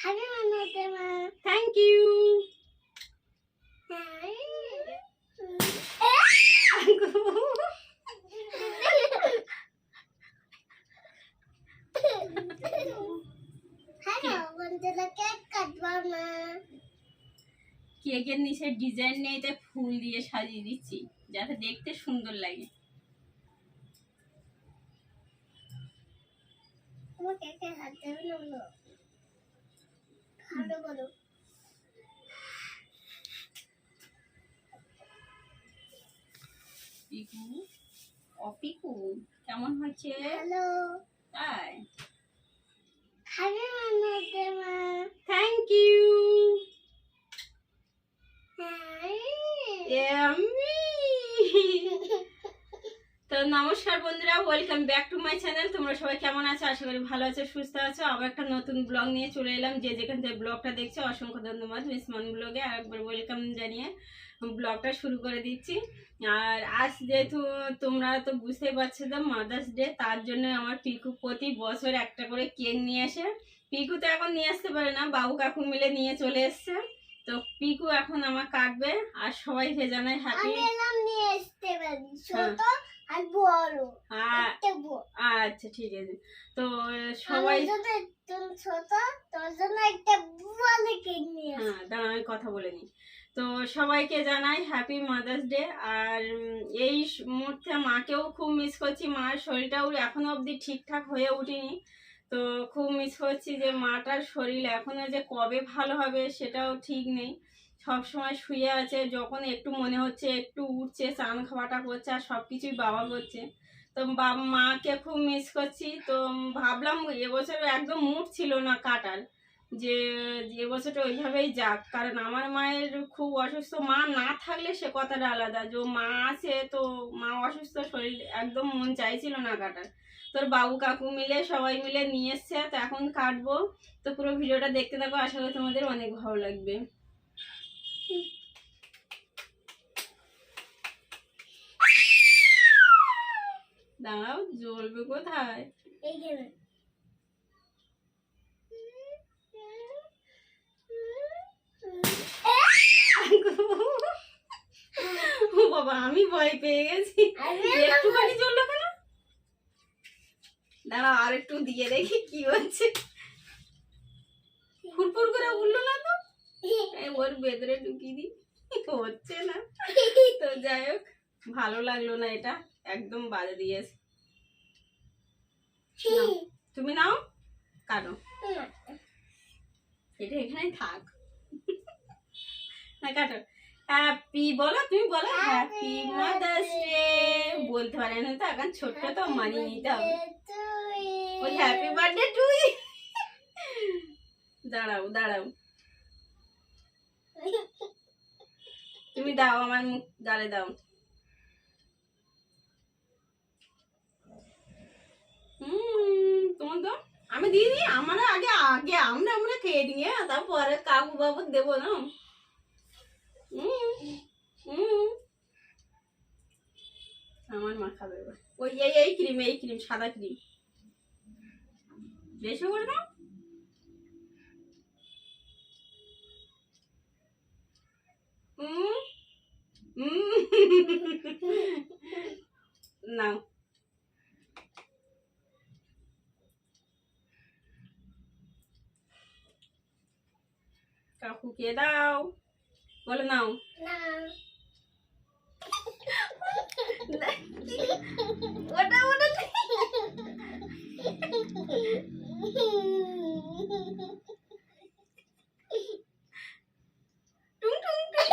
খাবে বানাতে মা থ্যাংক ইউ কেক কাটবা না কেকের নিচে ডিজাইন নেই তাই ফুল দিয়ে সাজিয়ে দিচ্ছি যাতে দেখতে সুন্দর লাগে। তোমার কেকে হাত দেবে না ভালো বলো। পিকু? অপিকু কেমন হয়েছে হ্যালো তাই খাবে বানাতে মা থ্যাংক ইউ হ্যাঁ তো নমস্কার বন্ধুরা welcome back to my channel তোমরা সবাই কেমন আছো? আশা করি ভালো আছো সুস্থ আছো। আবার একটা নতুন ব্লগ নিয়ে চলে এলাম। যে যেখান থেকে ব্লগটা দেখছ অসংখ্য ধন্যবাদ। মিস মন ব্লগে আর একবার ওয়েলকাম জানিয়ে ব্লগটা শুরু করে দিচ্ছি। আর আজ যেহেতু তোমরা তো বুঝতেই পারছ তো মাদার্স ডে তার জন্য আমার পিকু প্রতি বছর একটা করে কেক নিয়ে আসে। পিকু তো এখন নিয়ে আসতে পারে না বাবু কাকু মিলে নিয়ে চলে এসছে। তো পিকু এখন আমার কাটবে আর সবাইকে জানাই হ্যাপি নিয়ে আসতে পারি। ছোট আচ্ছা ঠিক আছে। তো সবাই ছোট তোর জন্য একটা হ্যাঁ দাঁড়া আমি কথা বলে নিই। তো সবাইকে জানাই হ্যাপি মাদার্স ডে আর এই মুহূর্তে মাকেও খুব মিস করছি। মার শরীরটাও এখনও অবধি ঠিকঠাক হয়ে ওঠেনি তো খুব মিস করছি যে মাটার শরীর এখনও যে কবে ভালো হবে সেটাও ঠিক নেই। সব সময় শুয়ে আছে, যখন একটু মনে হচ্ছে একটু উঠছে চান খাওয়াটা করছে আর সব কিছুই বাবা করছে। তো বাবা মাকে খুব মিস করছি। তো ভাবলাম এবছর একদম মুড ছিল না কাটার, যে যে বছরটা ওইভাবেই যাক। কারণ আমার মায়ের খুব অসুস্থ, মা না থাকলে সে কথাটা আলাদা। যে মা আছে তো মা অসুস্থ, শরীর একদম মন চাইছিল না কাটার। তোর বাবু কাকু মিলে, সবাই মিলে নিয়ে এসছে, তো এখন কাটবো। তো পুরো ভিডিওটা দেখতে থাকো, আশা করি তোমাদের অনেক ভালো লাগবে। দাঁড়াও জ্বলবে কোথায়? এইখানে। ও বাবা আমি ভয় পেয়ে গেছি। একটুখানি জ্বললো কেন? দাঁড়া আর একটু দিয়ে দেখি কি হচ্ছে। ফুরফুর করে উঠল না তো? ওর ভেতরে ঢুকিয়ে দিই। হচ্ছে না। তো যাই হোক ভালো লাগল না এটা। একদম বাজে দিয়েছে। তুমি নাও? কাটো। এটা এখানেই থাক। না কাটো। হ্যাপি বলো তুমি বলো? হ্যাপি মাদার্স ডে বলতে পারে না তো এখন ছোট্ট তো মানিয়ে নিতে হবে। ওই হ্যাপি বার্থডে টু দাঁড়াও দাঁড়াও। তুমি দাও আমার মুখ গালে দাও হুম তোমার দাও আমি দিয়ে দিই আমার আগে আগে আমরা আমরা খেয়ে নিয়ে, তারপরে কাকু বাবু দেবো না। আমার মা খাবে। ওই, এই এই ক্রিম এই ক্রিম সাদা ক্রিম বেশি করে হুম নাও। কাকুকে দাও বলে নাও ওটা ওটা টুং টুং টুং টুং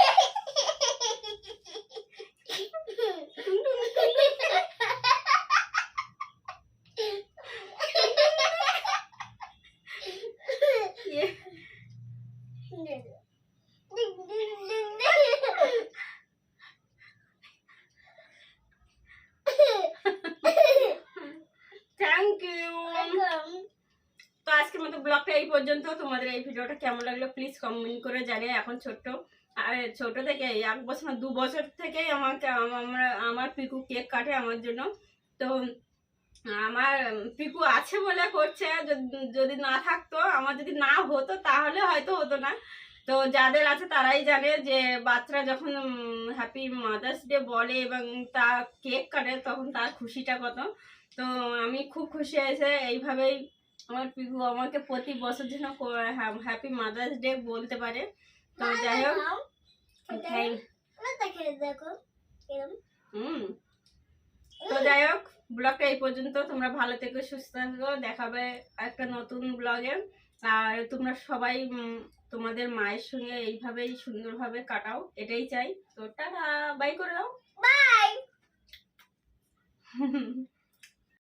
ইয়ে, থ্যাংক ইউ তো আজকের মতো ব্লগটা এই পর্যন্ত। তোমাদের এই ভিডিওটা কেমন লাগল প্লিজ কমেন্ট করে জানিয়ে এখন ছোট্ট। আর ছোট থেকে এক বছর দু বছর থেকেই আমাকে আমরা, আমার পিকু কেক কাটে আমার জন্য। তো আমার পিকু আছে বলে করছে, যদি- না থাকতো, আমার যদি না হতো, তাহলে হয়তো হতো না। তো যাদের আছে তারাই জানে যে বাচ্চারা যখন হ্যাপি মাদার্স ডে বলে এবং তা কেক কাটে, তখন তার খুশিটা কত। তো আমি খুব খুশি হয়েছে, এইভাবেই আমার পিকু আমাকে প্রতি বছর যেন হ্যাপি মাদার্স ডে বলতে পারে। তো যাই হোক হুম। তো যাই হোক ব্লগটা এই পর্যন্ত। তোমরা ভালো থেকো সুস্থ থাকো। দেখাবে একটা নতুন ব্লগে। আর তোমরা সবাই তোমাদের মায়ের সঙ্গে এইভাবেই সুন্দরভাবে কাটাও। এটাই চাই। তো টাটা বাই করে দাও। বাই